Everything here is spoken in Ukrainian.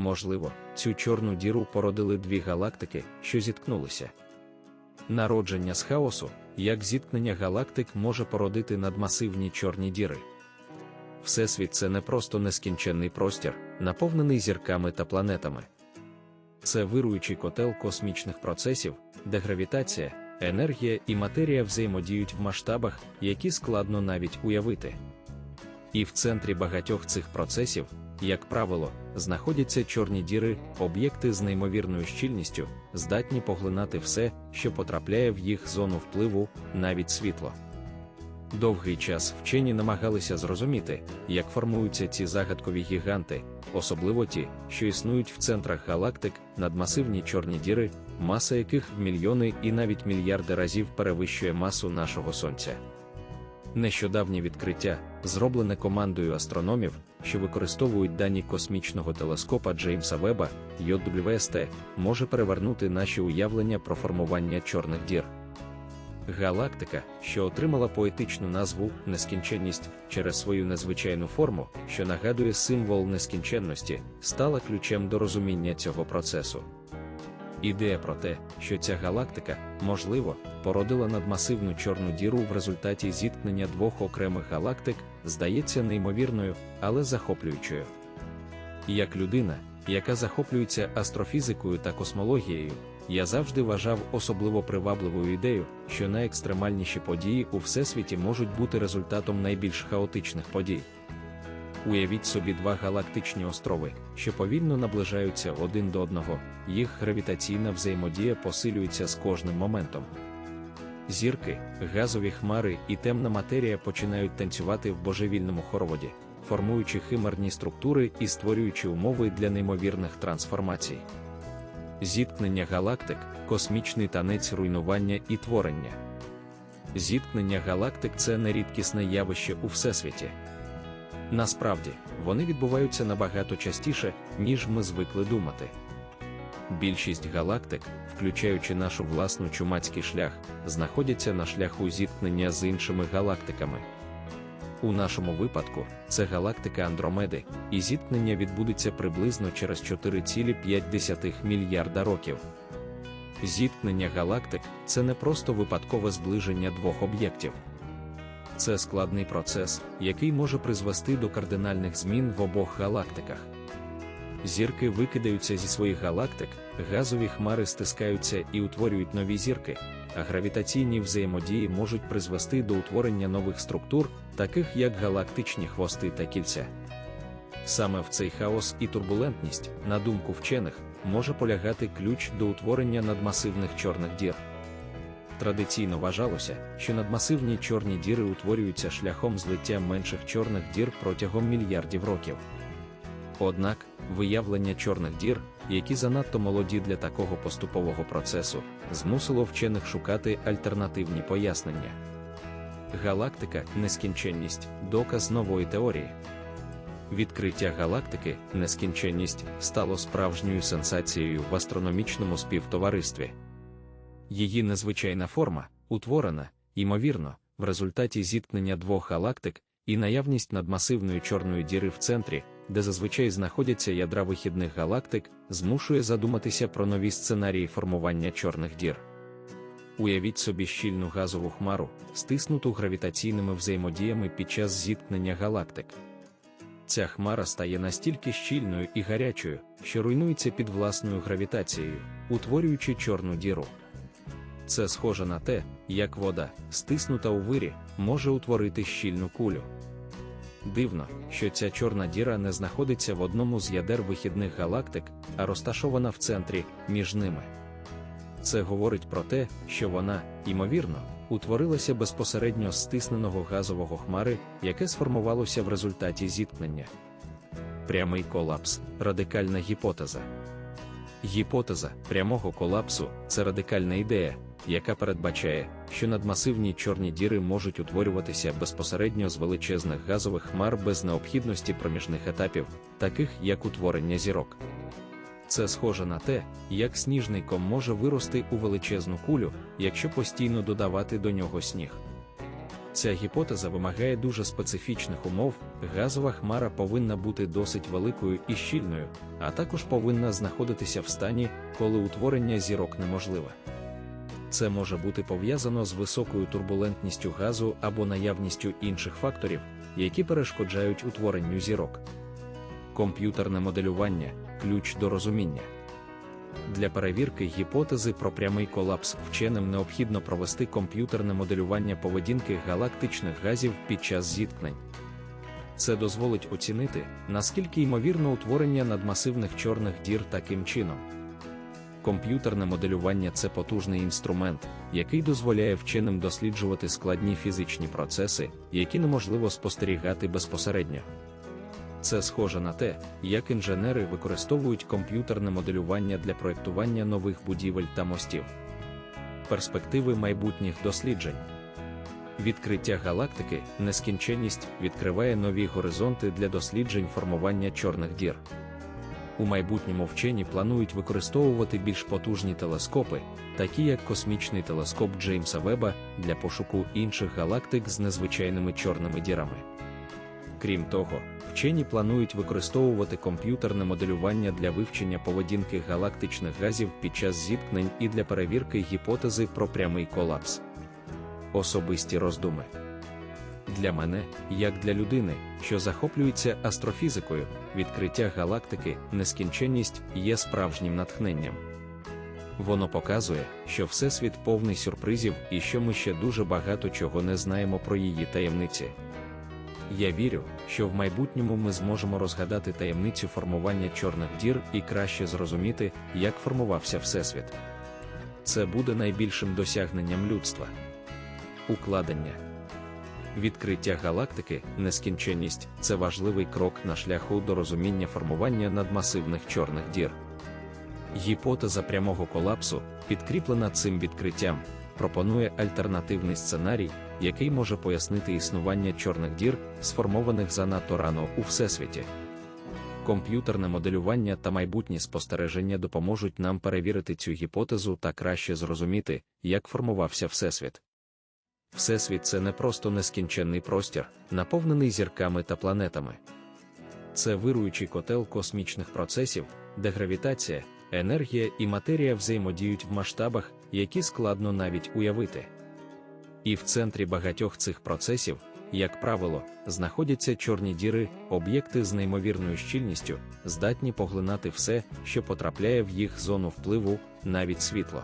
Можливо, цю чорну діру породили дві галактики, що зіткнулися. Народження з хаосу, як зіткнення галактик може породити надмасивні чорні діри. Всесвіт це не просто нескінченний простір, наповнений зірками та планетами. Це вируючий котел космічних процесів, де гравітація, енергія і матерія взаємодіють в масштабах, які складно навіть уявити. І в центрі багатьох цих процесів, як правило, знаходяться чорні діри, об'єкти з неймовірною щільністю, здатні поглинати все, що потрапляє в їх зону впливу, навіть світло. Довгий час вчені намагалися зрозуміти, як формуються ці загадкові гіганти, особливо ті, що існують в центрах галактик, надмасивні чорні діри, маса яких в мільйони і навіть мільярди разів перевищує масу нашого Сонця. Нещодавнє відкриття, зроблене командою астрономів, що використовують дані космічного телескопа Джеймса Веба, JWST, може перевернути наші уявлення про формування чорних дір. Галактика, що отримала поетичну назву нескінченність через свою незвичайну форму, що нагадує символ нескінченності, стала ключем до розуміння цього процесу. Ідея про те, що ця галактика, можливо, породила надмасивну чорну діру в результаті зіткнення двох окремих галактик, здається неймовірною, але захоплюючою. Як людина, яка захоплюється астрофізикою та космологією, я завжди вважав особливо привабливою ідею, що найекстремальніші події у всесвіті можуть бути результатом найбільш хаотичних подій. Уявіть собі два галактичні острови, що повільно наближаються один до одного, їх гравітаційна взаємодія посилюється з кожним моментом. Зірки, газові хмари і темна матерія починають танцювати в божевільному хороводі, формуючи химерні структури і створюючи умови для неймовірних трансформацій. Зіткнення галактик, космічний танець руйнування і творення. Зіткнення галактик це нерідкісне явище у всесвіті. Насправді, вони відбуваються набагато частіше, ніж ми звикли думати. Більшість галактик, включаючи нашу власну чумацький шлях, знаходяться на шляху зіткнення з іншими галактиками. У нашому випадку це галактика Андромеди, і зіткнення відбудеться приблизно через 4,5 мільярда років. Зіткнення галактик це не просто випадкове зближення двох об'єктів. Це складний процес, який може призвести до кардинальних змін в обох галактиках. Зірки викидаються зі своїх галактик, газові хмари стискаються і утворюють нові зірки, а гравітаційні взаємодії можуть призвести до утворення нових структур, таких як галактичні хвости та кільця. Саме в цей хаос і турбулентність, на думку вчених, може полягати ключ до утворення надмасивних чорних дір. Традиційно вважалося, що надмасивні чорні діри утворюються шляхом злиття менших чорних дір протягом мільярдів років. Однак, виявлення чорних дір, які занадто молоді для такого поступового процесу, змусило вчених шукати альтернативні пояснення. Галактика, нескінченність, доказ нової теорії. Відкриття галактики, нескінченність, стало справжньою сенсацією в астрономічному співтоваристві. Її незвичайна форма, утворена, ймовірно, в результаті зіткнення двох галактик і наявність надмасивної чорної діри в центрі, де зазвичай знаходяться ядра вихідних галактик, змушує задуматися про нові сценарії формування чорних дір. Уявіть собі щільну газову хмару, стиснуту гравітаційними взаємодіями під час зіткнення галактик. Ця хмара стає настільки щільною і гарячою, що руйнується під власною гравітацією, утворюючи чорну діру. Це схоже на те, як вода, стиснута у вирі, може утворити щільну кулю. Дивно, що ця чорна діра не знаходиться в одному з ядер вихідних галактик, а розташована в центрі між ними. Це говорить про те, що вона, ймовірно, утворилася безпосередньо з стисненого газового хмари, яке сформувалося в результаті зіткнення. Прямий колапс радикальна гіпотеза. Гіпотеза прямого колапсу це радикальна ідея, яка передбачає, що надмасивні чорні діри можуть утворюватися безпосередньо з величезних газових хмар без необхідності проміжних етапів, таких як утворення зірок. Це схоже на те, як сніжний ком може вирости у величезну кулю, якщо постійно додавати до нього сніг. Ця гіпотеза вимагає дуже специфічних умов, газова хмара повинна бути досить великою і щільною, а також повинна знаходитися в стані, коли утворення зірок неможливе. Це може бути пов'язано з високою турбулентністю газу або наявністю інших факторів, які перешкоджають утворенню зірок. Комп'ютерне моделювання ключ до розуміння. Для перевірки гіпотези про прямий колапс вченим необхідно провести комп'ютерне моделювання поведінки галактичних газів під час зіткнень. Це дозволить оцінити, наскільки ймовірно утворення надмасивних чорних дір таким чином. Комп'ютерне моделювання це потужний інструмент, який дозволяє вченим досліджувати складні фізичні процеси, які неможливо спостерігати безпосередньо. Це схоже на те, як інженери використовують комп'ютерне моделювання для проєктування нових будівель та мостів. Перспективи майбутніх досліджень. Відкриття галактики, нескінченність відкриває нові горизонти для досліджень формування чорних дір. У майбутньому вчені планують використовувати більш потужні телескопи, такі як космічний телескоп Джеймса Веба, для пошуку інших галактик з незвичайними чорними дірами. Крім того, вчені планують використовувати комп'ютерне моделювання для вивчення поведінки галактичних газів під час зіткнень і для перевірки гіпотези про прямий колапс. Особисті роздуми. Для мене, як для людини, що захоплюється астрофізикою, відкриття галактики, нескінченність є справжнім натхненням. Воно показує, що Всесвіт повний сюрпризів і що ми ще дуже багато чого не знаємо про її таємниці. Я вірю, що в майбутньому ми зможемо розгадати таємницю формування чорних дір і краще зрозуміти, як формувався Всесвіт. Це буде найбільшим досягненням людства. Укладення Відкриття галактики, нескінченність це важливий крок на шляху до розуміння формування надмасивних чорних дір. Гіпотеза прямого колапсу, підкріплена цим відкриттям, пропонує альтернативний сценарій, який може пояснити існування чорних дір, сформованих занадто рано у всесвіті. Комп'ютерне моделювання та майбутні спостереження допоможуть нам перевірити цю гіпотезу та краще зрозуміти, як формувався Всесвіт. Всесвіт це не просто нескінченний простір, наповнений зірками та планетами. Це вируючий котел космічних процесів, де гравітація, енергія і матерія взаємодіють в масштабах, які складно навіть уявити. І в центрі багатьох цих процесів, як правило, знаходяться чорні діри, об'єкти з неймовірною щільністю, здатні поглинати все, що потрапляє в їх зону впливу, навіть світло.